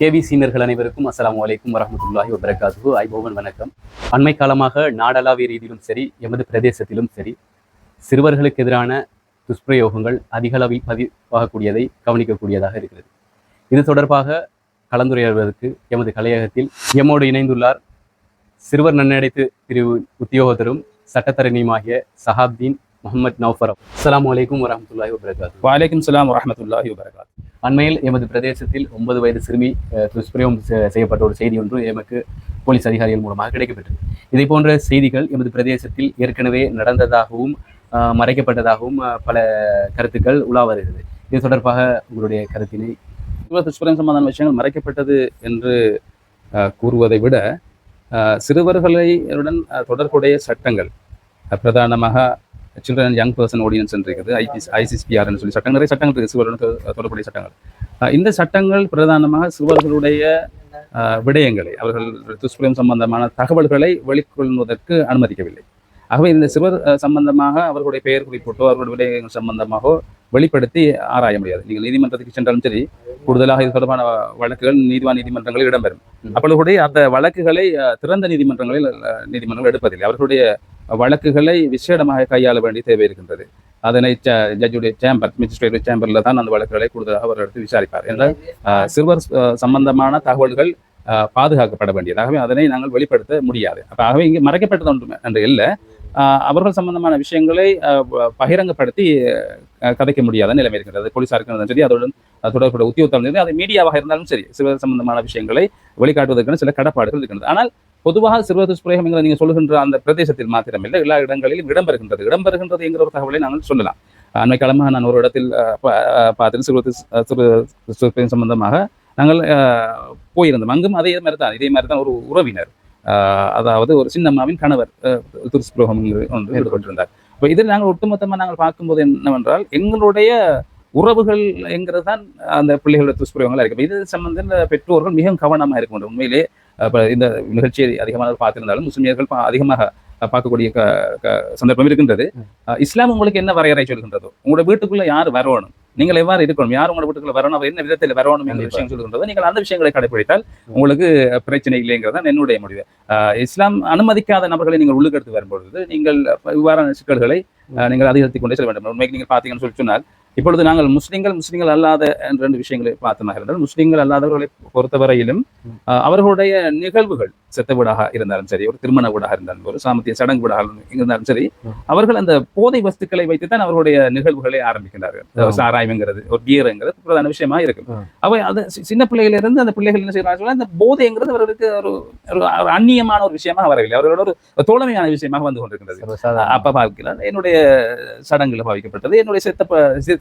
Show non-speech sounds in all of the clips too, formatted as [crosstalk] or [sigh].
KV சீனர்கள் அனைவருக்கும் அஸ்ஸலாமு அலைக்கும் வரஹ்மத்துல்லாஹி வபரகாத்துஹு. ஐபோவன் வணக்கம். அண்மை காலமாக நாடளாவிய ரீதியிலும் சரி எமது பிரதேசத்திலும் சரி சிறுவர்களுக்கு எதிரான துஷ்பிரயோகங்கள் அதிக அளவில் பதிவாகக்கூடியதை கவனிக்கக்கூடியதாக இருக்கிறது. இது தொடர்பாக கலந்துரையாடுவதற்கு எமது கலையகத்தில் எம்மோடு இணைந்துள்ளார் சிறுவர் நன்னடைத்து பிரிவு உத்தியோகத்தரும் சட்டத்தரணியுமாகிய சஹாப்தீன் முகமது நௌஃபர். அஸ்ஸலாமு அலைக்கும் வரஹ்மத்துல்லாஹி வபரகாத்துஹு. வலைக்கும் சலாம் வரமத்துல்லாஹி வபரகாத் அண்மையில் எமது பிரதேசத்தில் ஒன்பது வயது சிறுமி துஷ்பிரயோகம் செய்யப்பட்ட ஒரு செய்தி ஒன்று எமக்கு போலீஸ் அதிகாரிகள் மூலமாக கிடைக்கப்பெற்றது. இதை போன்ற செய்திகள் எமது பிரதேசத்தில் ஏற்கனவே நடந்ததாகவும் மறைக்கப்பட்டதாகவும் பல கருத்துக்கள் உலா வருகிறது. இது தொடர்பாக உங்களுடைய கருத்தினை துஷ்பிரயம் சம்பந்தமான விஷயங்கள் மறைக்கப்பட்டது என்று கூறுவதை விட சிறுவர்களுடன் தொடர்புடைய சட்டங்கள் பிரதானமாக children and young person audience என்று இருக்குது. ஐபிஸ் ஐசிஸ்பிஆர்னு சொல்லி சட்டங்கள் நிறைய சட்டங்கள் இருக்குது. சிறுவருடன் தொ- தொடர்புடைய சட்டங்கள். இந்த சட்டங்கள் பிரதானமாக சிறுவர்களுடைய விடயங்களை அவர்கள் துஷ்பிரயம் சம்பந்தமான தகவல்களை வெளிக்கொள்வதற்கு அனுமதிக்கவில்லை. ஆகவே இந்த சிறுவர் சம்பந்தமாக அவர்களுடைய பெயர் குறிப்பிட்டோ அவர்களுடைய விடயங்கள் சம்பந்தமாகவோ வெளிப்படுத்தி ஆராய முடியாது. நீங்கள் நீதிமன்றத்துக்கு சென்றாலும் சரி கூடுதலாக இது தொடர்பான வழக்குகள் நீதிவான் நீதிமன்றங்களில் இடம்பெறும். அப்பொழுது அந்த வழக்குகளை திறந்த நீதிமன்றங்களில் நீதிமன்றங்கள் எடுப்பதில்லை. அவர்களுடைய வழக்குகளை விசேடமாக கையாள வேண்டிய தேவை இருக்கின்றது. அதனை ஜட்ஜுடைய சேம்பர் மிஜிஸ்ட்ரேட் சேம்பரில் தான் அந்த வழக்குகளை கூடுதலாக அவர் எடுத்து விசாரிப்பார். என்றால் சிறுவர் சம்பந்தமான தகவல்கள் அஹ், பாதுகாக்கப்பட வேண்டியது ஆகவே அதனை நாங்கள் வெளிப்படுத்த முடியாது. அப்போ ஆகவே இங்கே மறைக்கப்பட்டது ஒன்று என்று இல்லை. அவர்கள் சம்பந்தமான விஷயங்களை பகிரங்கப்படுத்தி கதைக்க முடியாத நிலைமை இருக்கின்றது. போலீஸாருக்கு இருந்தாலும் சரி அதோடு தொடர்புடைய உத்தியோகம் சரி அது மீடியாவாக இருந்தாலும் சரி சிறுவர் சம்பந்தமான விஷயங்களை வெளிக்காட்டுவதற்கான சில கடப்பாடுகள் இருக்கின்றது. ஆனால் பொதுவாக சிறுவர் துஷ்பிரயோகம் என்கிற நீங்கள் சொல்லுகின்ற அந்த பிரதேசத்தில் மாத்திரமில்லை. எல்லா இடங்களிலும் இடம்பெறுகின்றது. இடம்பெறுகின்றது என்கிற ஒரு தகவலை நாங்கள் சொல்லலாம். அண்மை காலமாக நான் ஒரு இடத்தில் அஹ், பா- அஹ், பார்த்து சிறுவர் துஷ்- அஹ், சிறுவர் துஷ்பிரயோகம் சம்பந்தமாக நாங்கள் அஹ், போயிருந்தோம். அங்கும் அதே மாதிரி தான் இதே மாதிரி தான் ஒரு உறவினர். அதாவது ஒரு சின்னம்மாவின் கணவர் அஹ், துஷ்பிரயோகம் ஒன்று ஈடுபட்டிருந்தார். இப்போ இதில் நாங்கள் ஒட்டுமொத்தமாக நாங்கள் பார்க்கும்போது என்னவென்றால் எங்களுடைய உறவுகள் என்கிறது தான் அந்த பிள்ளைகளோட துஷ்பிரயோகங்கள் இருக்கும். இது சம்பந்தம் பெற்றோர்கள் மிகவும் கவனமாக இருக்க வேண்டும். உண்மையிலே இந்த நிகழ்ச்சியை அதிகமாக பார்த்திருந்தாலும் முஸ்லிமியர்கள் அதிகமாக பார்க்கக்கூடிய சந்தர்ப்பம் இருக்கின்றது. இஸ்லாம் உங்களுக்கு என்ன வரையறை சொல்கின்றதோ? உங்களோட வீட்டுக்குள்ள யார் வரணும்? நீங்கள் எவ்வாறு இருக்கணும்? யார் உங்களோட வீட்டுக்குள்ள வரணும்? என்ன விதத்தில் வரணும் என்ற. விஷயம் சொல்கின்றதோ. நீங்கள் அந்த விஷயங்களை கடைபிடித்தால் உங்களுக்கு பிரச்சனை இல்லைங்கிறது தான் என்னுடைய முடிவு. இஸ்லாம் அனுமதிக்காத நபர்களை நீங்கள் உள்ளுக்கெடுத்து வரும்பொழுது நீங்கள் இவ்வாறான சிக்கல்களை நீங்கள் அதிகரித்துக் கொண்டே செல்ல வேண்டும். உண்மைக்கு நீங்கள் பார்த்தீங்கன்னு சொல்லி சொன்னால் இப்பொழுது நாங்கள் முஸ்லிம்கள் முஸ்லிம்கள் அல்லாத என்ற ரெண்டு விஷயங்களை பார்த்தமாக இருந்தால் முஸ்லிம்கள் அல்லாதவர்களை பொறுத்தவரையிலும் அவர்களுடைய நிகழ்வுகள் செத்த வீடாக இருந்தாலும் சரி ஒரு திருமண வீடாக இருந்தாலும் ஒரு சாமத்திய சடங்கு வீடாக இருந்தாலும் சரி. அவர்கள் அந்த போதை வஸ்துக்களை வைத்துத்தான் அவர்களுடைய நிகழ்வுகளை ஆரம்பிக்கின்றார்கள். சாராயம்ங்கிறது ஒரு கியருங்கிறது பிரதான விஷயமா இருக்கும். அவை அது சின்ன பிள்ளையில இருந்து அந்த பிள்ளைகள் என்ன செய்யறாங்க அந்த போதைங்கிறது அவர்களுக்கு ஒரு ஒரு அந்நியமான ஒரு விஷயமாக வரவில்லை அவர்களோட ஒரு தோழமையான விஷயமாக வந்து கொண்டிருக்கின்றது அப்பா பார்க்கிறார் என்னுடைய சடங்குல பாவிக்கப்பட்டது என்னுடைய செத்த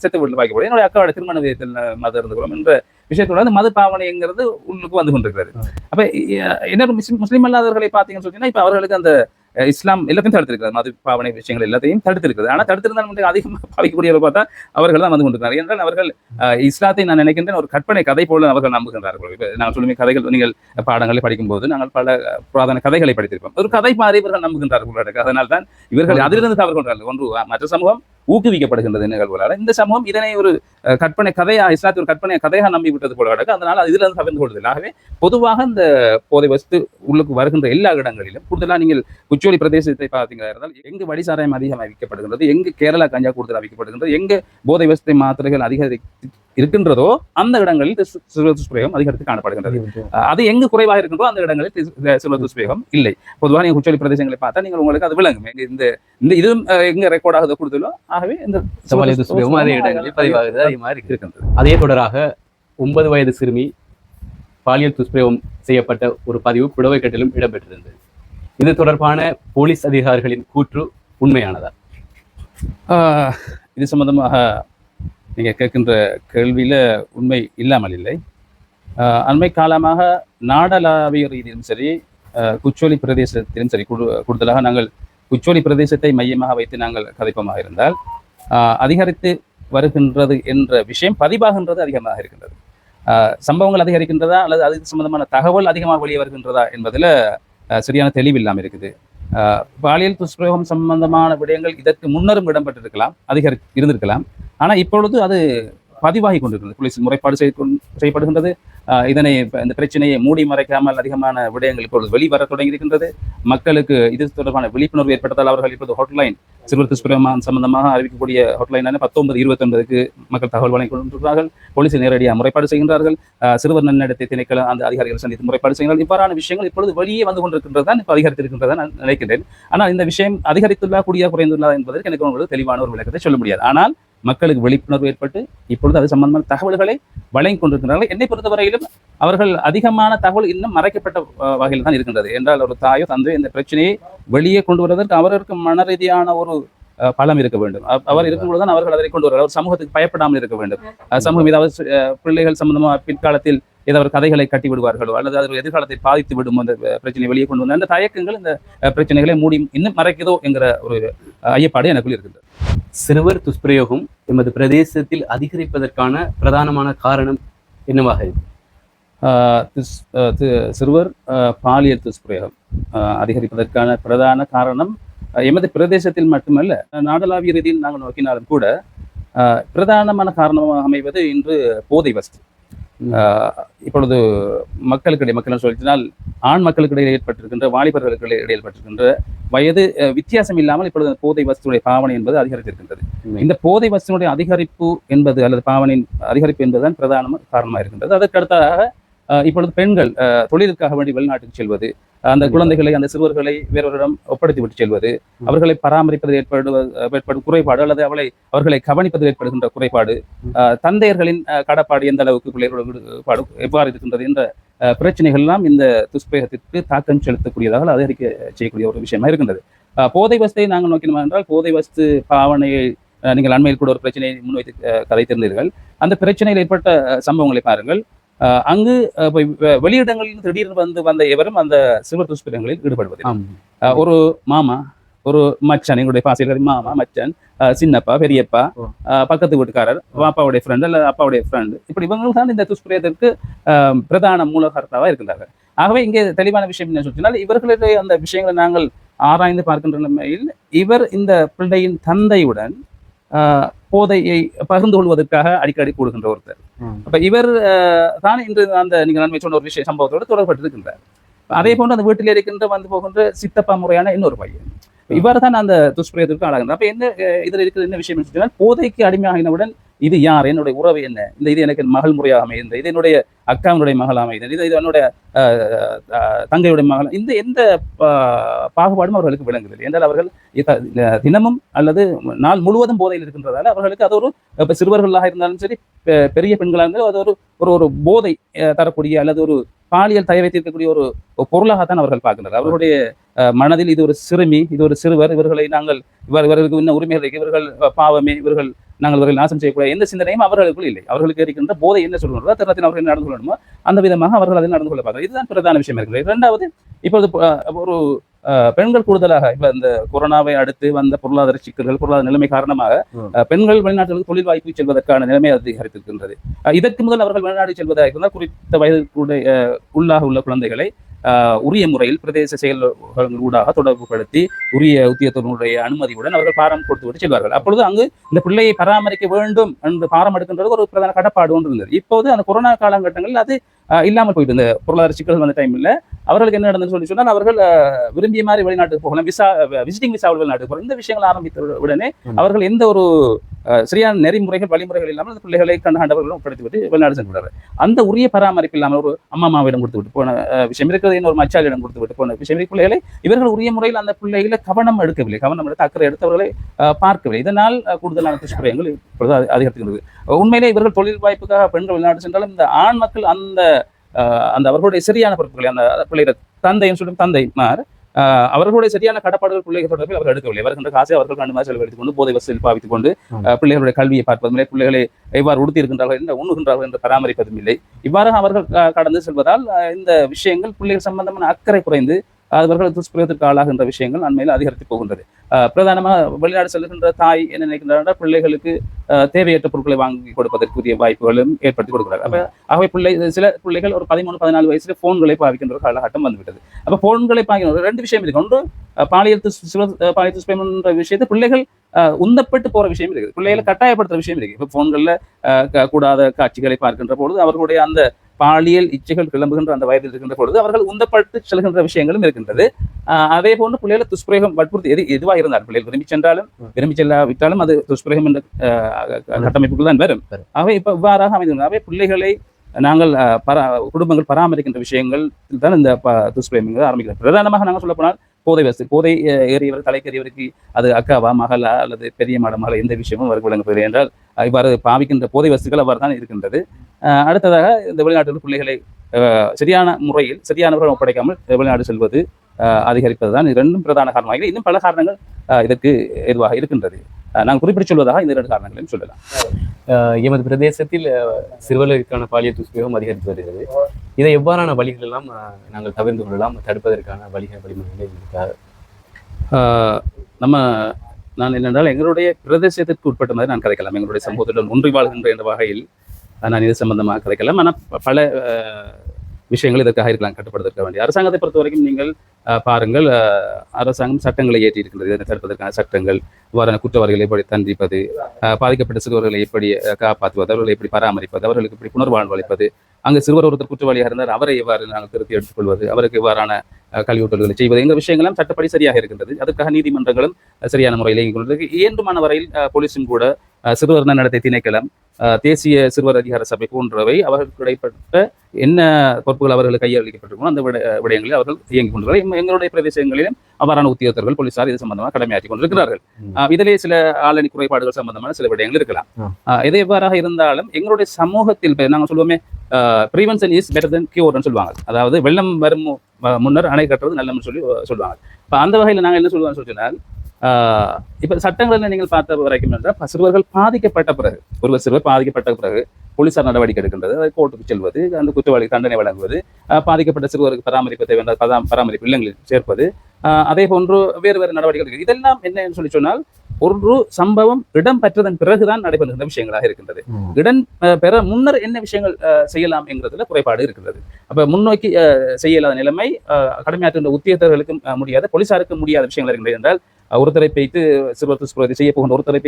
செத்த வீட்டில் பாவிக்கப்பட்டது என்னுடைய அக்காவோட திருமண விதத்தில் மத இருந்துக்கிறோம் என்ற விஷயத்தோட அந்த மத பாவனைங்கிறது உள்ளுக்கு வந்து கொண்டிருக்கிறது. அப்ப என்ன முஸ்லிம் முஸ்லிம் அல்லாதவர்களை பார்த்தீங்கன்னு சொன்னீங்கன்னா இப்ப அவர்களுக்கு அந்த இஸ்லாம் எல்லாத்தையும் தடுத்திருக்கிறது மது பாவனை விஷயங்கள் எல்லாத்தையும் தடுத்திருக்கிறது ஆனால் தடுத்திருந்தால் வந்து அதிகமாக [laughs] பாவிக்கக்கூடியவர்கள் பார்த்தா அவர்கள் தான் வந்து கொண்டிருக்கிறார்கள். என்றால் அவர்கள் இஸ்லாத்தை நான் நினைக்கின்றேன் ஒரு கற்பனை கதை போல அவர்கள் நம்புகின்றார்கள். இப்ப நான் சொல்லுமே கதைகள் நீங்கள் பாடங்களை படிக்கும்போது நாங்கள் பல புராதன கதைகளை படித்திருப்போம். ஒரு கதை மாதிரி இவர்கள் நம்புகின்றார்கள் அதனால் தான் இவர்கள் அதிலிருந்து தவறு கொண்டார்கள் ஒன்று மற்ற சமூகம் ஊக்குவிக்கப்படுகின்றது நிகழ்வுகளால். இந்த சமூகம் இதனை ஒரு கற்பனை கதையா இஸ்லாத்தை ஒரு கற்பனை கதையாக நம்பிவிட்டது போல கிடக்கு அதனால் அது இதிலிருந்து தவிர்த்து கொள்வதில்லை ஆகவே பொதுவாக இந்த போதை வஸ்து உள்ளுக்கு வருகின்ற எல்லா இடங்களிலும் கூடுதலாக நீங்கள் குச்சோலி பிரதேசத்தை பார்த்தீங்களா இருந்தால் எங்கு வடிசாராயம் அதிகமாக விற்கப்படுகின்றது எங்கு கேரளா கஞ்சா கூடுதலாக விற்கப்படுகின்றது எங்கு போதை வஸ்து மாத்திரைகள் அதிகரி இருக்கின்றதோ அந்த இடங்களில் தி- சிறுவர் துஷ்பிரயோகம் அதிகரித்து காணப்படுகின்றது. அது எங்கு குறைவாக இருக்கின்றோ அந்த இடங்களில் தி- தி- சிறுவர் துஷ்பிரயோகம் இல்லை. பொதுவாக நீங்கள் குச்சோலி பிரதேசங்களை பார்த்தா நீங்கள் உங்களுக்கு அது விளங்கும். இந்த இந்த இதுவும் எங்க ரெக்கார்ட் ஆகுது கொடுத்தலோ ஆகவே இந்த இருக்கின்றது. அதே தொடராக ஒன்பது வயது சிறுமி பாலியல் துஷ்பிரயோகம் செய்யப்பட்ட ஒரு பதிவு புடவைக்கட்டிலும் இடம்பெற்றிருந்தது. இது தொடர்பான போலீஸ் அதிகாரிகளின் கூற்று உண்மையானதா? இது சம்பந்தமாக நீங்கள் கேட்கின்ற கேள்வியில் உண்மை இல்லாமல் இல்லை. அண்மை காலமாக நாடளாவிய ரீதியிலும் சரி குச்சோலி பிரதேசத்திலும் சரி கூடுதலாக நாங்கள் குச்சோலி பிரதேசத்தை மையமாக வைத்து நாங்கள் கதைப்பமாக இருந்தால் அதிகரித்து வருகின்றது என்ற விஷயம் பதிவாகின்றது அதிகமாக இருக்கின்றது. சம்பவங்கள் அதிகரிக்கின்றதா அல்லது அது சம்பந்தமான தகவல் அதிகமாக வெளியே வருகின்றதா என்பதில் சரியான தெளிவு இல்லாமல் இருக்குது. ஆஹ் பாலியல் துஷ்பிரயோகம் சம்பந்தமான விடயங்கள் இதற்கு முன்னரும் இடம்பெற்றிருக்கலாம் அதிகரி இருந்திருக்கலாம். ஆனா இப்பொழுது அது பதிவாகி கொண்டிருக்கிறது போலீஸ் முறைப்பாடு செய்து கொண்டு- செய்யப்படுகின்றது. இதனை இந்த பிரச்சனையை மூடி மறைக்காமல் அதிகமான விடயங்கள் இப்பொழுது வெளிவர தொடங்கியிருக்கின்றது. மக்களுக்கு இது தொடர்பான விழிப்புணர்வு ஏற்பட்டதால் அவர்கள் இப்போது ஹாட்லைன் சிறுவர்த்து துஷ்பிரமான் சம்பந்தமாக அறிவிக்கக்கூடிய ஹாட்லைனான பத்தொன்பது இருபத்தொன்பதுக்கு மக்கள் தகவல் வழங்கி கொண்டிருக்கிறார்கள். போலீஸ் நேரடியாக முறைப்பாடு செய்கின்றார்கள். சிறுவர் நன்னடத்தை திணைக்கள அந்த அதிகாரிகள் சந்தித்து முறைப்பாடு செய்கிறார்கள் இவ்வாறான விஷயங்கள் இப்பொழுது வெளியே வந்து கொண்டிருக்கின்றது தான் இப்போ அதிகரித்திருக்கின்றதா நான் நினைக்கிறேன் ஆனால் இந்த விஷயம் அதிகரித்துள்ளா கூடிய குறைந்துள்ளா என்பதற்கு எனக்கு உங்களுக்கு தெளிவான ஒரு விளக்கத்தை சொல்ல முடியாது. ஆனால் மக்களுக்கு விழிப்புணர்வு ஏற்பட்டு இப்பொழுது அது சம்பந்தமான தகவல்களை வழங்கி கொண்டிருக்கிறார்கள். என்னை பொறுத்தவரையிலும் அவர்கள் அதிகமான தகவல் இன்னும் மறைக்கப்பட்ட வகையில் தான் இருக்கின்றது. என்றால் ஒரு தாயோ தந்தையோ இந்த பிரச்சனையை வெளியே கொண்டு வருவதற்கு அவருக்கு மன ரீதியான ஒரு பலம் இருக்க வேண்டும். அவ- அவர் இருக்கும்போது தான் அவர்கள் அதை கொண்டு வருவார். அவர் சமூகத்துக்கு பயப்படாமல் இருக்க வேண்டும். சமூகம் ஏதாவது பிள்ளைகள் சம்பந்தமாக பிற்காலத்தில் ஏதாவது கதைகளை கட்டி விடுவார்களோ அல்லது அது எதிர்காலத்தை பாதித்து விடும் அந்த அஹ், பிரச்சனையை வெளியே கொண்டு வந்து அந்த தயக்கங்கள் இந்த பிரச்சனைகளை மூடி இன்னும் மறைக்குதோ என்கிற ஒரு ஐயப்பாடு எனக்குள் இருக்குது சிறுவர் துஷ்பிரயோகம் எமது பிரதேசத்தில் அதிகரிப்பதற்கான பிரதானமான காரணம் என்னவாக இருக்கு ஆஹ் திஸ்- ஆஹ் தி- சிறுவர் பாலியல் துஷ்பிரயோகம் அதிகரிப்பதற்கான பிரதான காரணம் எமது பிரதேசத்தில் மட்டுமல்ல நாடளாவிய ரீதியில் நாங்கள் நோக்கினாலும் கூட பிரதானமான காரணமாக அமைவது இன்று போதை வஸ்து. ஆஹ் இப்பொழுது மக்களுக்கிடையே மக்கள் சொல்லினால் ஆண் மக்களுக்கிடையே ஏற்பட்டிருக்கின்ற வாலிபர்களுக்கு இடையே ஏற்பட்டிருக்கின்ற வயது வித்தியாசம் இல்லாமல் இப்பொழுது போதை வஸ்துடைய பாவனை என்பது அதிகரித்திருக்கின்றது. இந்த போதை வஸ்துனுடைய அதிகரிப்பு என்பது அல்லது பாவனையின் அதிகரிப்பு என்பதுதான் பிரதான காரணமாக இருக்கின்றது. அதற்கு அடுத்ததாக அஹ், இப்பொழுது பெண்கள் தொழிலுக்காக வேண்டி வெளிநாட்டுக்கு செல்வது அந்த. குழந்தைகளை அந்த சிறுவர்களை வேறொருடம் ஒப்படைத்து விட்டு செல்வது. அவர்களை பராமரிப்பதில் ஏற்படுவ ஏற்படும் குறைபாடு அல்லது அவளை அவர்களை கவனிப்பதில் ஏற்படுகின்ற குறைபாடு தந்தையர்களின் கடப்பாடு எந்த அளவுக்கு பிள்ளைகளோட எவ்வாறு இருக்கின்றது என்ற பிரச்சனைகள் எல்லாம் இந்த துஷ்பிரயோகத்திற்கு தாக்கம் செலுத்தக்கூடியதாக அதிகரிக்க செய்யக்கூடிய ஒரு விஷயமா இருக்கின்றது அஹ், போதை வஸ்தை நாங்கள் நோக்கினோம் என்றால் போதை வஸ்து பாவனையை நீங்கள் அண்மையில் கூட ஒரு பிரச்சனையை முன்வைத்து கதைத்திருந்தீர்கள் அந்த பிரச்சனையில் ஏற்பட்ட சம்பவங்களை பாருங்கள் அங்கு வெளியிடங்களில் திடீர்னு வந்து வந்த எவரும் அந்த சிறுவர் துஷ்பிரங்களில் அஹ், ஒரு மாமா ஒரு மச்சான் எங்களுடைய பாசியல் மாமா மச்சான் சின்னப்பா பெரியப்பா பக்கத்து வீட்டுக்காரர் அப்பாவுடைய ஃப்ரெண்ட் அல்லது அப்பாவுடைய ஃப்ரெண்ட் இப்படி இவங்க தான் இந்த துஷ்பிரயத்திற்கு பிரதான மூலகர்த்தாவாக இருக்கின்றார்கள். ஆகவே இங்கே தெளிவான விஷயம் என்ன சொன்னால் இவர்களுடைய அந்த விஷயங்களை நாங்கள் ஆராய்ந்து பார்க்கின்ற நிலைமையில் இவர் இந்த பிள்ளையின் தந்தையுடன் ஆஹ், போதையை பகிர்ந்து கொள்வதற்காக அடிக்கடி கூடுகின்ற ஒருத்தர். அப்ப இவர் தான் இன்று அந்த நீங்கள் நன்மை சொன்ன ஒரு விஷய சம்பவத்தோடு தொடர்பட்டிருக்கின்றார் அதே போன்று அந்த வீட்டில் இருக்கின்ற வந்து போகின்ற சித்தப்பா முறையான இன்னொரு பையன். இவ்வாறு தான் அந்த துஷ்பிரயத்திற்கு ஆளாகின்றார். அப்ப என்ன இதுல இருக்கிற என்ன விஷயம் போதைக்கு அடிமையாகினவுடன் இது யார்? என்னுடைய உறவு என்ன? இந்த இது எனக்கு மகள் முறையாக அமைந்தது இது என்னுடைய அக்காவினுடைய மகள் அமைந்தது இது இது என்னுடைய தங்கையுடைய மகள் இந்த எந்த பாகுபாடும் அவர்களுக்கு விளங்குகிறது என்றால் அவர்கள் தினமும் அல்லது நாள் முழுவதும் போதையில் இருக்கின்றதால அவர்களுக்கு அது ஒரு சிறுவர்களாக இருந்தாலும் சரி பெரிய பெண்களாக இருந்தாலும் அது ஒரு ஒரு ஒரு போதை தரக்கூடிய அல்லது ஒரு பாலியல் தயவைத்திருக்கக்கூடிய ஒரு பொருளாகத்தான் அவர்கள் பார்க்கின்றனர். அவர்களுடைய மனதில் இது ஒரு சிறுமி இது ஒரு சிறுவர் இவர்களை நாங்கள் இவர் இவர்களுக்கு இன்னும் உரிமைகள் இருக்கு இவர்கள் பாவமே இவர்கள் நாங்கள் இவர்கள் நாசம் செய்யக்கூடிய எந்த சிந்தனையும் அவர்களுக்குள் இல்லை. அவர்களுக்கு இருக்கின்ற போதை என்ன சொல்கிறதோ தருணத்தில் அவர்கள் நடந்து கொள்ளணுமோ அந்த விதமாக அவர்கள் அதில் நடந்து கொள்ள பார்க்கிறார் இதுதான் பிரதான விஷயம் இருக்கிறது. இரண்டாவது இப்பொழுது அஹ், ஒரு பெண்கள் கூடுதலாக இப்ப இந்த கொரோனாவை அடுத்து வந்த பொருளாதார சிக்கல்கள் பொருளாதார நிலைமை காரணமாக பெண்கள் வெளிநாட்டுகளுக்கு தொழில் வாய்ப்பு செல்வதற்கான நிலைமை அதிகரித்திருக்கின்றது. இதற்கு முதல் அவர்கள் வெளிநாடு செல்வதாக இருந்தால் குறித்த வயதுக்குடைய அஹ், உள்ளாக உள்ள குழந்தைகளை உரிய முறையில் பிரதேச செயல்கள் ஊடாக தொடர்புபடுத்தி உரிய உத்தியத்தினுடைய அனுமதியுடன் அவர்கள் பாரம் கொடுத்து விட்டு செல்வார்கள். அப்பொழுது அங்கு இந்த பிள்ளையை பராமரிக்க வேண்டும் என்று பாரம் எடுக்கின்றது ஒரு பிரதான கடப்பாடு ஒன்று இருந்தது. இப்போது அந்த கொரோனா காலகட்டங்களில் அது இல்லாமல் போயிட்டு இந்த பொருளாதார சிக்கல் வந்த டைமில் அவர்களுக்கு என்ன நடந்ததுன்னு சொல்லி சொன்னால் அவர்கள் விரும்பிய மாதிரி வெளிநாட்டுக்கு போகலாம். விசா விசிட்டிங் விசாவில் வெளிநாட்டுக்கு போகலாம். இந்த விஷயங்கள் ஆரம்பித்த உடனே. அவர்கள் எந்த ஒரு சரியான நெறிமுறைகள் வழிமுறைகள் இல்லாமல் அந்த பிள்ளைகளை கண்டாண்டவர்களும் ஒப்படைத்து விட்டு வெளிநாடு சென்று விடுறாரு அந்த உரிய பராமரிப்பு இல்லாமல் ஒரு அம்மா அம்மாவிடம் கொடுத்து விட்டு போன விஷயம். இருக்கிறது இன்னொரு மச்சாலிடம் கொடுத்து விட்டு போன விஷயம். பிள்ளைகளை இவர்கள் உரிய முறையில் அந்த பிள்ளைகளை கவனம் எடுக்கவில்லை. கவனம் எடுத்து அக்கறை எடுத்தவர்களை பார்க்கவில்லை. இதனால் கூடுதலான துஷ்பிரயங்கள் இப்பொழுது அதி- அதிகரித்துகிறது உண்மையிலே இவர்கள் தொழில் வாய்ப்புக்காக பெண்கள் வெளிநாடு சென்றாலும் இந்த ஆண் மக்கள் அந்த அந்த அவர்களுடைய சரியான பொறுப்புகளை அந்த பிள்ளைகளை தந்தைன்னு சொல்லும் தந்தைமார் அவர்களுடைய சரியான கடப்பாடுகள் பிள்ளைகள் தொடர்பில் அவர்கள் எடுக்கவில்லை. வருகின்ற காசை அவர்கள் கண்டு மாதிரி செலவழித்துக் கொண்டு போதை வசதியில் பாவித்துக் கொண்டு பிள்ளைகளுடைய கல்வியை பார்ப்பதும் இல்லை பிள்ளைகளை எவ்வாறு உடுத்தி இருக்கின்றார்கள் என்ன உண்ணுகின்றார்கள் என்று பராமரிப்பதும் இல்லை. இவ்வாறு அவர்கள் கடந்து செல்வதால் இந்த விஷயங்கள் பிள்ளைகள் சம்பந்தமான அக்கறை குறைந்து அவர்கள் துஷ்பிரயத்திற்கு ஆளாகின்ற விஷயங்கள் அண்மையில் அதிகரித்து போகின்றது. பிரதானமாக வெளிநாடு செல்கின்ற தாய் என்ன நினைக்கின்றார் பிள்ளைகளுக்கு தேவையற்ற பொருட்களை வாங்கி கொடுப்பதற்குரிய வாய்ப்புகளும் ஏற்படுத்தி கொடுக்கிறார். அப்ப ஆகவே பிள்ளை சில பிள்ளைகள் ஒரு பதிமூணு பதினாலு வயசுல போன்களை பாவிக்கின்ற ஒரு காலகட்டம் வந்துவிட்டது. அப்ப போன்களை பாவிக்கிற ரெண்டு விஷயம் இருக்கு. ஒன்று பாலியல் சிவ- அஹ், பாலியல் விஷயத்தை பிள்ளைகள் உந்தப்பட்டு போற விஷயம் இருக்குது பிள்ளைகளை கட்டாயப்படுத்துற விஷயம் இருக்கு. இப்போ ஃபோன்களில் க- கூடாத காட்சிகளை பார்க்கின்ற பொழுது அவர்களுடைய அந்த பாலியல் இச்சைகள் கிளம்புகின்ற அந்த வயதில் இருக்கின்ற பொழுது அவர்கள் உந்தப்பட்டு செல்கின்ற விஷயங்களும் இருக்கின்றது. அதே போன்று பிள்ளைகளை துஷ்பிரயோகம் வற்புறுத்தி எது எதுவாக இருந்தால் பிள்ளைகள் விரும்பி சென்றாலும் விரும்பி செல்லாவிட்டாலும் அது துஷ்பிரயோகம் என்ற கட்டமைப்புக்குள் தான் வரும். அவை இப்ப இவ்வாறாக அமைந்துள்ளன அவை பிள்ளைகளை நாங்கள் பரா குடும்பங்கள் பராமரிக்கின்ற விஷயங்கள் தான் இந்த துஷ்பிரயோகங்கள் ஆரம்பிக்கிறது. பிரதானமாக நாங்கள் சொல்ல கோதை போதை வசதி போதை ஏறியவர் தலைக்கேறியவருக்கு அது அக்காவா மகளா அல்லது பெரிய மாட மகளா எந்த விஷயமும் அவருக்கு விளங்கப்பெறுகிறது என்றால் இவ்வாறு பாவிக்கின்ற போதை வசதிகள் அவ்வாறு தான் இருக்கின்றது. அஹ், அடுத்ததாக இந்த வெளிநாட்டில் பிள்ளைகளை அஹ், சரியான முறையில் சரியான ஒப்படைக்காமல் வெளிநாடு செல்வது அஹ், அதிகரிப்பது தான் இரண்டும் பிரதான காரணமாக இன்னும் பல காரணங்கள் இதற்கு எதுவாக இருக்கின்றது. நான் குறிப்பிட்டு சொல்வதாக இந்த இரண்டு காரணங்களையும் சொல்லலாம். எமது பிரதேசத்தில் சிறுவர்களுக்கான பாலியல் துஷ்பிரயோகம் அதிகரித்து வருகிறது. இதை எவ்வாறான வழிகள் எல்லாம் நாங்கள் தவிர்த்து கொள்ளலாம் தடுப்பதற்கான வழிகள் வழிமுறைகள் இருக்கா ஆஹ் நம்ம நான் என்னென்றால் எங்களுடைய பிரதேசத்திற்கு உட்பட்ட மாதிரி நான் கதைக்கலாம். எங்களுடைய சமூகத்துடன் ஒன்றி வாழ்கின்ற என்ற வகையில் நான் இது சம்பந்தமாக கதைக்கலாம். ஆனால் பல ஆஹ், விஷயங்கள் இதற்காக இருக்கலாம் கட்டுப்படுத்த வேண்டிய அரசாங்கத்தை பொறுத்த வரைக்கும் நீங்கள் பாருங்கள் அரசாங்கம் சட்டங்களை ஏற்றி இருக்கின்றது இதனை தடுப்பதற்கான சட்டங்கள் இவ்வாறான குற்றவாளிகளை எப்படி தண்டிப்பது பாதிக்கப்பட்ட சிறுவர்களை எப்படி காப்பாற்றுவது அவர்களை எப்படி பராமரிப்பது அவர்களுக்கு எப்படி புனர்வாழ்வு அளிப்பது அங்கே சிறுவர் ஒருத்தர் குற்றவாளியாக இருந்தார் அவரை எவ்வாறு நாங்கள் திருத்தி எடுத்துக்கொள்வது அவருக்கு இவ்வாறான கல்வியூட்டல்களை செய்வது இந்த விஷயங்களும் சட்டப்படி சரியாக இருக்கின்றது. அதுக்காக நீதிமன்றங்களும் சரியான முறையில் இயங்கிக் கொண்டிருக்கு. இயன்றுமான வரையில் போலீஸும் கூட சிறுவர் நலத்தை திணைக்களம் தேசிய சிறுவர் அதிகார சபை போன்றவை அவர்களுக்கு இடைப்பட்ட என்ன பொறுப்புகள் அவர்களுக்கு கையளிக்கப்பட்டிருக்கணும் அந்த விட விடயங்களில் அவர்கள் இயங்கிக் கொண்டிருக்கிறார்கள். எங்க- எங்களுடைய பிரதேசங்களிலும் அவ்வாறான உத்தியோகத்தர்கள் போலீசார் இது சம்பந்தமாக கடமையாற்றி கொண்டிருக்கிறார்கள். இதிலே சில ஆளணி குறைபாடுகள் சம்பந்தமான சில விடயங்கள் இருக்கலாம். எது எவ்வாறாக இருந்தாலும் எங்களுடைய சமூகத்தில் நாங்கள் சொல்லுவோமே ப்ரிவென்ஷன் இஸ் பெட்டர் தென் கியூர்னு சொல்லுவாங்க. அதாவது வெள்ளம் வரும் முன்னர் அணை கட்டுறது நல்லம்னு சொல்லி சொல்லுவாங்க. இப்போ அந்த வகையில் நாங்கள் என்ன சொல்லுவோம்னு சொன்னால் இப்போ சட்டங்களில் நீங்கள் பார்த்த வரைக்கும் என்றால் சிறுவர்கள் பாதிக்கப்பட்ட பிறகு ஒருவர் சிறுவர் பாதிக்கப்பட்ட பிறகு போலீசார் நடவடிக்கை எடுக்கின்றது. அதை கோர்ட்டுக்கு செல்வது அந்த குற்றவாளிக்கு தண்டனை வழங்குவது அஹ், பாதிக்கப்பட்ட சிறுவருக்கு பராமரிப்பு தேவை பராமரிப்பு இல்லங்களில் சேர்ப்பது அதே போன்று வேறு வேறு நடவடிக்கைகள் இதெல்லாம் என்ன சொல்லி சொன்னால் ஒரு சம்பவம் இடம் பெற்றதன் பிறகுதான் நடைபெறுகின்ற விஷயங்களாக இருக்கின்றது. இடம் பெற முன்னர் என்ன விஷயங்கள் செய்யலாம் என்கிறதுல குறைபாடு இருக்கிறது அப்ப முன்னோக்கி செய்ய இயலாத நிலைமை கடமையாற்றுகின்ற உத்தியோகத்தர்களுக்கும் அஹ், முடியாத போலீசாருக்கும் முடியாத விஷயங்கள் இருக்கின்றது என்றால் ஒருத்தரை வைத்து சிறுவர் துஷ்பிரயோகத்தை செய்ய போகின்ற ஒருத்தரை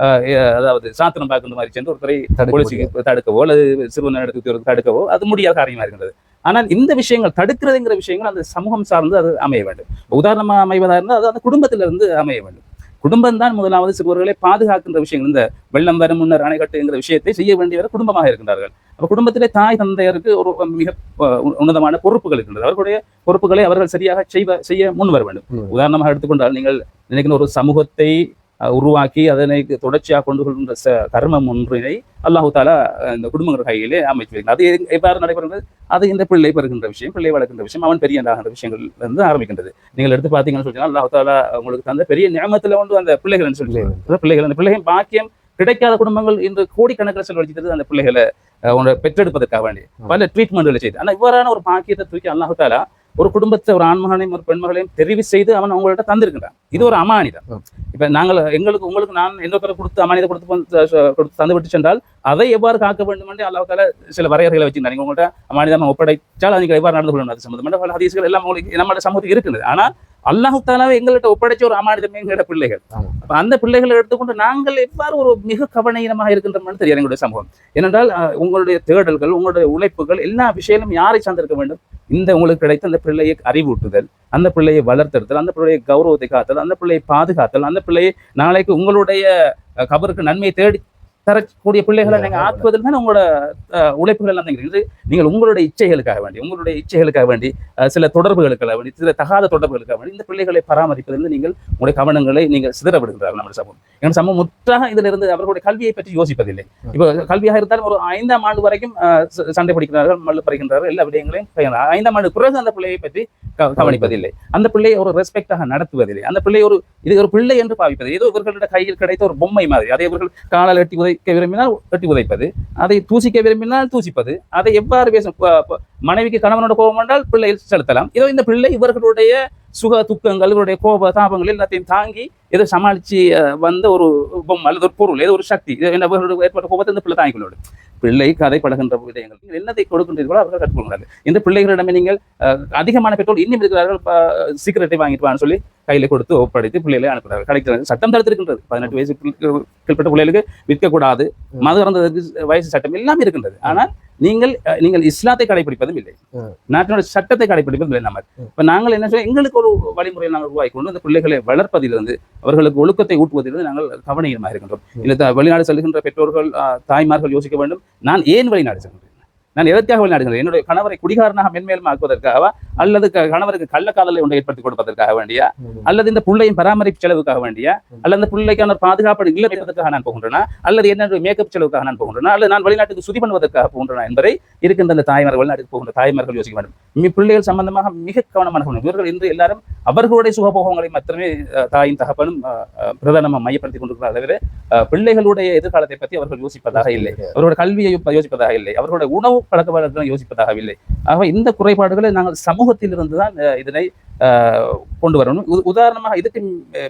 அஹ், அதாவது சாத்திரம் பார்க்கின்ற மாதிரி சென்று ஒருத்தரை போலீஸுக்கு தடுக்கவோ அல்லது சிறுவன் நடத்தி தடுக்கவோ அது முடியாத காரியமா இருக்கின்றது. ஆனால் இந்த விஷயங்கள் தடுக்கிறதுங்கிற விஷயங்கள் அந்த சமூகம் சார்ந்து அது அமைய வேண்டும். உதாரணமா அமைவதா இருந்தால் அது அந்த குடும்பத்திலிருந்து அமைய வேண்டும். குடும்பம் தான் முதலாவது சிறுவர்களை பாதுகாக்கின்ற விஷயங்கள். இந்த வெள்ளம் வரும் முன்னர் அணை கட்டுங்கிற விஷயத்தை செய்ய வேண்டியவர் குடும்பமாக இருக்கின்றார்கள். அப்ப குடும்பத்திலே தாய் தந்தையருக்கு ஒரு மிக உன்னதமான பொறுப்புகள் இருக்கின்றது. அவர்களுடைய பொறுப்புகளை அவர்கள் சரியாக செய்வ செய்ய முன் வர வேண்டும். உதாரணமாக எடுத்துக்கொண்டால் நீங்கள் நினைக்கிற ஒரு சமூகத்தை உருவாக்கி அதனை தொடர்ச்சியாக கொண்டு கொள்கின்ற ச- கர்மம் ஒன்றினை அல்லாஹு தாலா இந்த குடும்பங்கள் கையிலே அமைச்சு வைக்கிறார். அது எவ்வாறு நடைபெறுகிறது? அது இந்த பிள்ளை பெறுகின்ற விஷயம் பிள்ளை வளர்க்கின்ற விஷயம் அவன் பெரிய ஆகின்ற விஷயங்கள் இருந்து ஆரம்பிக்கின்றது. நீங்கள் எடுத்து பார்த்தீங்கன்னு சொன்னால் அல்லாஹு தாலா உங்களுக்கு தந்த பெரிய ஞாபகத்தில் வந்து அந்த பிள்ளைகள். சொல்லி பிள்ளைகள். அந்த பிள்ளைகள் பாக்கியம் கிடைக்காத குடும்பங்கள் இன்று கோடிக்கணக்கில் செலவழித்தது அந்த பிள்ளைகளை உன்னை பெற்றெடுப்பதற்காக வேண்டி. பல ட்ரீட்மெண்ட்களை செய்து. ஆனால் இவ்வாறான ஒரு பாக்கியத்தை தூக்கி அல்லாஹு தாலா ஒரு குடும்பத்தை ஒரு ஆண்மகனையும் ஒரு பெண்மகளையும் தெரிவு செய்து அவன் அவங்கள்ட்ட தந்திருக்கிறான் இது ஒரு அமானிதம். இப்ப நாங்கள் எங்களுக்கு உங்களுக்கு நான் இன்னொருத்தரை கொடுத்து அமானியத்தை கொடுத்து கொடுத்து தந்து விட்டு சென்றால் அதை எவ்வாறு காக்க வேண்டும் என்று அல்லாஹ் தாலா சில வரையறைகளை வச்சிருந்தாங்க உங்கள்கிட்ட அமானிதம் ஒப்படைச்சால் நீங்கள் எவ்வாறு நடந்து கொள்ளணும்? அது சம்பந்தமான பல ஹதீஸ்கள் எல்லாம் உங்களுக்கு நம்மளோட சமூகத்துக்கு இருக்குது ஆனால் அல்லாஹு தாலாவை எங்கள்கிட்ட ஒப்படைச்ச ஒரு அமானிதம் எங்களோட பிள்ளைகள். அப்ப அந்த பிள்ளைகளை எடுத்துக்கொண்டு நாங்கள் எவ்வாறு ஒரு மிக கவனீனமாக இருக்கின்றோம்னு தெரியாது எங்களுடைய சமூகம். ஏனென்றால் உங்களுடைய தேடல்கள் உங்களுடைய உழைப்புகள் எல்லா விஷயங்களும் யாரை சார்ந்திருக்க வேண்டும்? இந்த உங்களுக்கு கிடைத்த அந்த பிள்ளையை அறிவூட்டுதல் அந்த பிள்ளையை வளர்த்தெடுத்தல் அந்த பிள்ளையை கௌரவத்தை காத்தல் அந்த பிள்ளையை பாதுகாத்தல் அந்த பிள்ளையை நாளைக்கு உங்களுடைய கபருக்கு நன்மையை தேடி தரக்கூடிய பிள்ளைகளை நீங்கள் ஆக்குவதில் தான் உங்களோட உழைப்புகள் எல்லாம் இருக்குது. நீங்கள் உங்களுடைய இச்சைகளுக்காக வேண்டி உங்களுடைய இச்சைகளுக்காக வேண்டி சில தொடர்புகளுக்காக வேண்டி சில தகாத தொடர்புகளுக்காக வேண்டி இந்த பிள்ளைகளை பராமரிப்பதிலிருந்து நீங்கள் உங்களுடைய கவனங்களை நீங்கள் சிதற விடுகிறார்கள் நம்ம சமூகம். எங்கள் சமூகம் முற்றாக இதில் இருந்து அவர்களுடைய கல்வியை பற்றி யோசிப்பதில்லை. இப்போ கல்வியாக இருந்தாலும் ஒரு ஐந்தாம் ஆண்டு வரைக்கும் சண்டை பிடிக்கிறார்கள் மல்லு பறிக்கின்றார்கள் எல்லா விடயங்களையும் ஐந்தாம் ஆண்டு பிறகு அந்த பிள்ளையை பற்றி க- கவனிப்பதில்லை. அந்த பிள்ளையை ஒரு ரெஸ்பெக்டாக நடத்துவதில்லை. அந்த பிள்ளை ஒரு இது ஒரு பிள்ளை என்று பாவிப்பது ஏதோ இவர்களுடைய கையில் கிடைத்த ஒரு பொம்மை மாதிரி அதை இவர்கள் காலால் எட்டி உதைக்க விரும்பினால் வெட்டி உதைப்பது அதை தூசிக்க விரும்பினால் தூசிப்பது அதை எவ்வாறு பேசும் மனைவிக்கு கணவனோட கோபம் என்றால் பிள்ளையில் செலுத்தலாம். இதோ இந்த பிள்ளை இவர்களுடைய சுக துக்கங்கள் இவருடைய கோப தாபங்கள் எல்லாத்தையும் தாங்கி சமாளிச்சு அஹ், வந்த ஒரு பொம்மை அல்லது ஒரு பொருள் ஏதோ ஒரு சக்தி ஏற்பட்ட கோபத்தை இந்த பிள்ளை தாங்கிக் கொள்ளோடு பிள்ளை கதை பழகின்ற விடயங்கள். நீங்கள் என்னதை கொடுக்கின்றீர்களோ அவர்கள் கற்றுக்கொள்கிறார்கள் இந்த பிள்ளைகளிடமே நீங்கள் அதிகமான பெற்றோர் இன்னும் இருக்கிறார்கள் சீக்கிரட்டை வாங்கிட்டு வான்னு சொல்லி கையில கொடுத்து ஒப்படைத்து பிள்ளைகளை அனுப்புகிறார்கள். கிடைக்கிறது சட்டம் தடுத்திருக்கின்றது. பதினெட்டு வயசு கீழ்பட்ட பிள்ளைகளுக்கு விற்கக்கூடாது. மது அறந்ததற்கு வயசு சட்டம் எல்லாமே இருக்கின்றது. ஆனால் நீங்கள் நீங்கள் இஸ்லாத்தை கடைபிடிப்பதும் இல்லை. நாட்டினுடைய சட்டத்தை கடைபிடிப்பதும் இல்லை நம்ம. இப்ப நாங்கள் என்ன சொல்ல எங்களுக்கு ஒரு வழிமுறையை நாங்கள் உருவாக்கி கொண்டு அந்த பிள்ளைகளை வளர்ப்பதிலிருந்து அவர்களுக்கு ஒழுக்கத்தை ஊட்டுவதிலிருந்து நாங்கள் கவனமாக இருக்கின்றோம். இல்லை வெளிநாடு செல்கின்ற பெற்றோர்கள் தாய்மார்கள் யோசிக்க வேண்டும். நான் ஏன் வெளிநாடு செல்கிறேன் நான் எதற்காக வெளிநாடு செல்கிறேன் என்னுடைய கணவரை குடிகாரனாக மென்மேலும் ஆக்குவதற்காகவா அல்லது கணவருக்கு கள்ளக்காதலை ஒன்றை ஏற்படுத்தி கொடுப்பதற்காக வேண்டியா? அல்லது இந்த பிள்ளையின் பராமரிப்பு செலவுக்காக வேண்டியா? அல்லது அந்த பிள்ளைக்கான பாதுகாப்பு இல்லை வைப்பதற்காக நான் போகின்றனா? அல்லது என்ன மேக்கப் செலவுக்காக நான் போகின்றனா? அல்லது நான் வெளிநாட்டுக்கு சுதி பண்ணுவதற்காக போகின்றனா என்பதை இருக்கின்ற அந்த தாய்மார்கள் வெளிநாட்டுக்கு போகின்ற தாய்மார்கள் யோசிக்க வேண்டும். மி பிள்ளைகள் சம்பந்தமாக மிக கவனமான. இவர்கள் இன்று எல்லாரும் அவர்களுடைய சுகபோகங்களை மட்டுமே அஹ், தாயின் தகப்பனும் பிரதானமாக மையப்படுத்திக் கொண்டிருக்கிறார் தவிர பிள்ளைகளுடைய எதிர்காலத்தை பற்றி அவர்கள் யோசிப்பதாக இல்லை. அவரோட கல்வியை யோசி- யோசிப்பதாக இல்லை. அவர்களுடைய உணவு பழக்க வழக்கங்களை யோசிப்பதாகவில்லை. ஆக இந்த குறைபாடுகளை நாங்கள் சமூகத்திலிருந்து தான் இதனை கொண்டு வரணும். உதாரணமாக இதுக்கு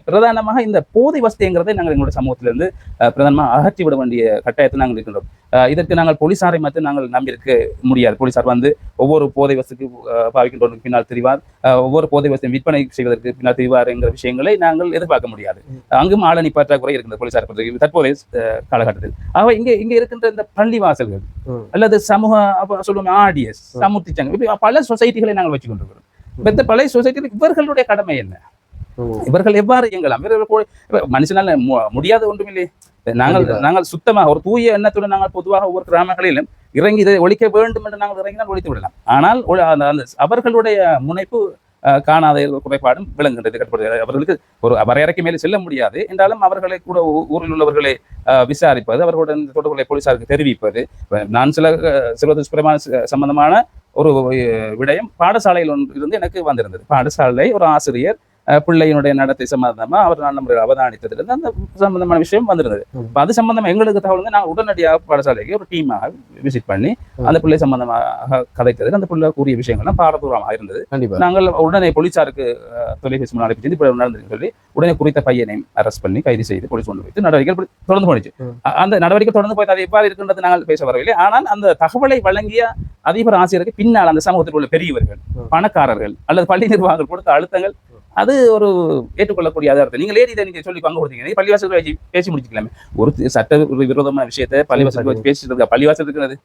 பிரதானமாக இந்த போதை வசதிங்கிறதை நாங்கள் எங்களுடைய சமூகத்திலிருந்து பிரதானமாக அகற்றி விட வேண்டிய கட்டாயத்தை நாங்கள் இருக்கின்றோம். இதற்கு நாங்கள் போலீசாரை மட்டும் நாங்கள் நம்பியிருக்க முடியாது. போலீசார் வந்து ஒவ்வொரு போதை வசதிக்கு அஹ், பாவிக்கின்றவர்களுக்கு பின்னால் தெரிவார். ஒவ்வொரு போதை வசதியும் விற்பனை செய்வதற்கு பின்னால் தெரிவார் என்கிற விஷயங்களை நாங்கள் எதிர்பார்க்க முடியாது. அங்கும் ஆளணி பற்றாக்குறை இருக்கின்ற போலீசார் தற்போதைய காலகட்டத்தில். ஆக இங்கே இங்கே இருக்கின்ற இந்த பள்ளி வாசல்கள் ம். அல்லது சமூக சொல்லுவோம் ஆடியஸ் சமூர்த்தி சங்கம் இப்படி பல சொசைட்டிகளை நாங்கள் வச்சு கொண்டிருக்கிறோம் இப்ப இந்த பழைய சொசைட்டியில் இவர்களுடைய கடமை என்ன. இவர்கள் எவ்வாறு இயங்கலாம்? இவர்கள் மனுஷனால முடியாத ஒன்றுமில்லை. நாங்கள். நாங்கள் சுத்தமாக ஒரு தூய எண்ணத்துடன் நாங்கள் பொதுவாக ஒவ்வொரு கிராமங்களிலும் இறங்கி இதை ஒழிக்க வேண்டும் என்று நாங்கள் இறங்கினால் ஒழித்து விடலாம். ஆனால் அவர்களுடைய முனைப்பு காணாத குறைபாடும் விளங்குகின்றது கட்டுப்படுகிறது. அவர்களுக்கு ஒரு வரையறைக்கு மேலே செல்ல முடியாது. என்றாலும் அவர்களை கூட ஊரில் உள்ளவர்களை விசாரிப்பது அவர்களுடன் தொடர்புகளை போலீசாருக்கு தெரிவிப்பது நான் சில சில துஷ்பிரமான சம்பந்தமான ஒரு விடயம். பாடசாலையில் ஒன்று இருந்து எனக்கு வந்திருந்தது. பாடசாலை ஒரு ஆசிரியர் பிள்ளையினுடைய நடத்தை சம்பந்தமா அவர் நான் நம்மளுடைய அவதானித்ததிலிருந்து அந்த சம்பந்தமான விஷயம் வந்திருந்தது. ம். அப்ப அது சம்பந்தமா எங்களுக்கு தகவல் வந்து நாங்கள் உடனடியாக பாடசாலைக்கு ஒரு டீமாக விசிட் பண்ணி அந்த பிள்ளை சம்பந்தமாக கதைத்தது அந்த பிள்ளை கூறிய விஷயங்கள்லாம் பாரதூரமாக இருந்தது. நாங்கள் உடனே போலீசாருக்கு தொலைபேசி மூலம் இப்படி நடந்ததுன்னு சொல்லி உடனே குறித்த பையனை அரெஸ்ட் பண்ணி கைது செய்து போலீஸ் கொண்டு வைத்து நடவடிக்கைகள் இப்படி தொடர்ந்து போனிச்சு அந்த நடவடிக்கை தொடர்ந்து போய் அது எவ்வாறு இருக்கின்றது நாங்கள் பேச வரவில்லை. ஆனால் அந்த தகவலை வழங்கிய அதிபர் ஆசிரியருக்கு பின்னால் அந்த சமூகத்தில் உள்ள பெரியவர்கள். பணக்காரர்கள் அல்லது பள்ளி நிர்வாகங்கள் கொடுத்த அழுத்தங்கள் அது ஒரு ஏற்றுக்கொள்ளக்கூடிய அர்த்தம். நீங்கள் ஏறி இதை நீங்க சொல்லி பங்கு கொடுத்தீங்க? பள்ளிவாசல் வச்சு பேசி முடிச்சுக்கலாமே. ஒரு சட்ட விரோதமான விஷயத்தை பள்ளிவாசல் வச்சு பேசிட்டு இருக்க பள்ளிவாசல் இருக்கிறது.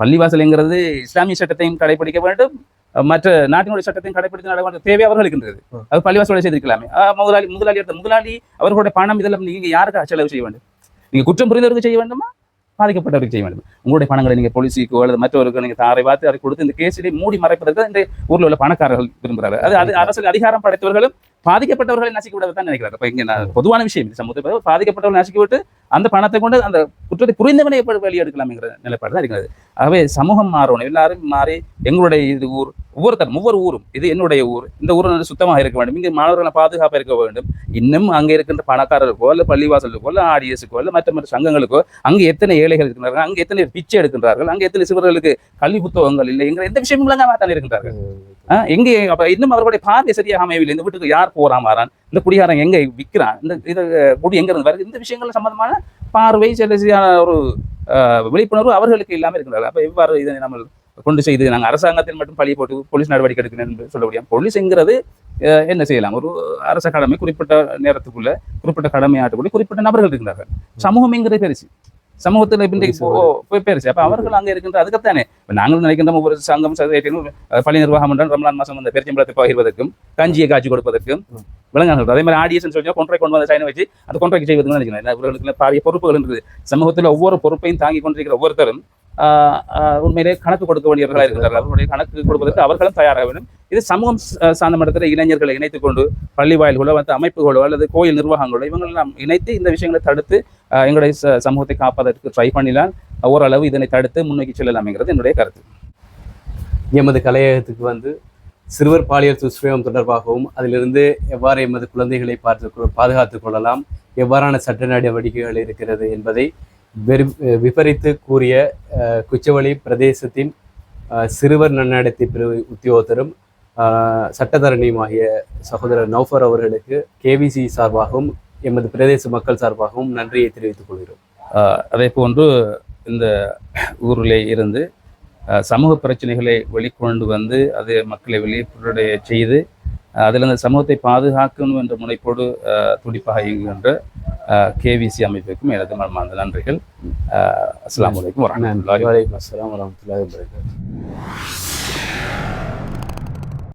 பள்ளிவாசல்ங்கிறது இஸ்லாமிய சட்டத்தையும் கடைபிடிக்க வேண்டும். மற்ற நாட்டினுடைய சட்டத்தையும் கடைபிடித்து நட வேண்டும். தேவை அவர்களுக்கு இருக்கின்றது. அது பள்ளிவாசலை செய்திருக்கலாமே. முதலாளி முதலாளி எடுத்த முதலாளி அவர்களுடைய பணம் இதெல்லாம் நீங்க யாருக்கு செலவு செய்ய வேண்டும்? நீங்க குற்றம் புரிந்தவருக்கு செய்ய வேண்டுமா? பாதிக்கப்பட்டவருக்கு செய்ய வேண்டும் உங்களுடைய பணங்களை நீங்க போலீஸுக்கோ அல்லது மற்றவருக்கு நீங்க தாரை பார்த்து அதை கொடுத்து இந்த கேஸிலே மூடி மறைப்பதற்கு இந்த ஊர்ல உள்ள பணக்காரர்கள் விரும்புகிறார்கள் அது அது அரசியல் அதிகாரம் படைத்தவர்களும் பாதிக்கப்பட்டவர்களை நசுக்கி விட தான் நினைக்கிறார். இப்ப இங்க நான் பொதுவான விஷயம் இது. சமூகத்தில் பாதிக்கப்பட்டவர்கள் நசுக்கி விட்டு அந்த பணத்தை கொண்டு அந்த குற்றத்தை புரிந்தவனை எப்படி வெளியெடுக்கலாம்ங்கிற நிலைப்பாடு தான் இருக்கிறது. ஆகவே சமூகம் மாறணும் எல்லாரும் மாறி எங்களுடைய இது ஊர் ஒவ்வொருத்தரும் ஒவ்வொரு ஊரும். இது என்னுடைய ஊர். இந்த ஊர் சுத்தமாக இருக்க வேண்டும். இங்கே மாணவர்களை பாதுகாப்பாக இருக்க வேண்டும். இன்னும் அங்கே இருக்கின்ற பணக்காரருக்கோ அல்ல பள்ளிவாசலுக்கோ அல்ல ஆடியஸுக்கோ அல்ல மற்ற மற்ற சங்கங்களுக்கோ அங்கே எத்தனை ஏழைகள் இருக்கின்றார்கள்? அங்கே எத்தனை பிச்சை எடுக்கின்றார்கள்? அங்கே எத்தனை சிறுவர்களுக்கு கல்வி புத்தகங்கள் இல்லை என்கிற எந்த விஷயமும் விளங்காம தான் இருக்கின்றார்கள். எங்கே அப்ப இன்னும் அவர்களுடைய பார்வை சரியாக அமையவில்லை. இந்த வீட்டுக்கு யார் போகிறான் மாறான். இந்த குடிகாரன் எங்க விற்கிறான் இந்த இது குடி எங்கே இருந்து வருது? இந்த விஷயங்கள் சம்பந்தமான பார்வை சில ஒரு விழிப்புணர்வு அவர்களுக்கு இல்லாமல் இருக்கிறார் அப்ப எவ்வாறு இதை நம்ம கொண்டு செய்து நாங்கள் அரசாங்கத்தில் மட்டும் பழி போட்டு போலீஸ் நடவடிக்கை எடுக்கணும் என்று சொல்ல முடியும். போலீஸ்ங்கிறது என்ன செய்யலாம்? ஒரு அரச கடமை குறிப்பிட்ட நேரத்துக்குள்ள குறிப்பிட்ட கடமை குறிப்பிட்ட நபர்கள் இருக்கிறார்கள். சமூகம்ங்கிறது பெருசு. சமூகத்தில் இன்றைக்கு போய் பெருசு அப்ப அவர்கள் அங்க இருக்கின்ற அதுக்குத்தானே. இப்ப நாங்கள் நினைக்கின்ற ஒவ்வொரு சங்கம் அஹ், பள்ளி நிர்வாகம் என்றால் ரமலான் மாசம் அந்த பெருச்சம்பளத்தை பகிர்வதற்கும் கஞ்சியை காட்சி கொடுப்பதற்கும் விளங்காங்க அதே மாதிரி ஆடியன்ஸ் சொல்லி கொன்றை கொண்டு வந்து சைனை வச்சு அது கொன்றைக்கு செய்வதுன்னு நினைக்கிறேன். இவர்களுக்கு பாரிய பொறுப்புகள் இருக்குது சமூகத்தில் ஒவ்வொரு பொறுப்பையும் தாங்கி கொண்டிருக்கிற ஒவ்வொருத்தரும் உண்மையிலே கணக்கு கொடுக்க வேண்டியவர்களாக இருக்கிறார்கள். அவர்களுடைய கணக்கு கொடுப்பதற்கு அவர்களும் தயாராக வேண்டும். இது சமூகம் சார்ந்த மட்டத்தில் இளைஞர்களை இணைத்துக் கொண்டு பள்ளி வாயில்களோ மற்ற அமைப்புகளோ அல்லது கோயில் நிர்வாகங்களோ இவங்களெல்லாம் இணைத்து இந்த விஷயங்களை தடுத்து எங்களுடைய சமூகத்தை காப்பதற்கு ட்ரை பண்ணினால் ஓரளவு இதனை தடுத்து முன்னோக்கி செல்லலாம்ங்கிறது என்னுடைய கருத்து. எமது கலையகத்துக்கு வந்து சிறுவர் பாலியல் துஷ்பிரயோகம் தொடர்பாகவும் அதிலிருந்து எவ்வாறு எமது குழந்தைகளை பார்த்து பாதுகாத்துக் கொள்ளலாம் எவ்வாறான சட்ட நடவடிக்கைகள் இருக்கிறது என்பதை வெறு விபரித்து கூறிய குச்சவெளி பிரதேசத்தின் சிறுவர் நன்னடத்தை பிரிவு உத்தியோகத்தரும் சட்டத்தரணியுமாகிய சகோதரர் நௌஃபர் அவர்களுக்கு கேவிசி சார்பாகவும் எமது பிரதேச மக்கள் சார்பாகவும் நன்றியை தெரிவித்துக் கொள்கிறோம். அதே போன்று இந்த ஊரிலே இருந்து சமூக பிரச்சனைகளை வெளிக்கொண்டு வந்து அது மக்களை வெளியே செய்து அதில் அந்த சமூகத்தை பாதுகாக்கணும் என்ற முனைப்போடு துடிப்பாக இயங்குகின்ற கேவிசி அமைப்புக்கும் எனது மனமார்ந்த நன்றிகள். வரஹ்மத்துல்லாஹி வலைக்கம் வரமத்துல்லாஹி வபரகாத்துஹு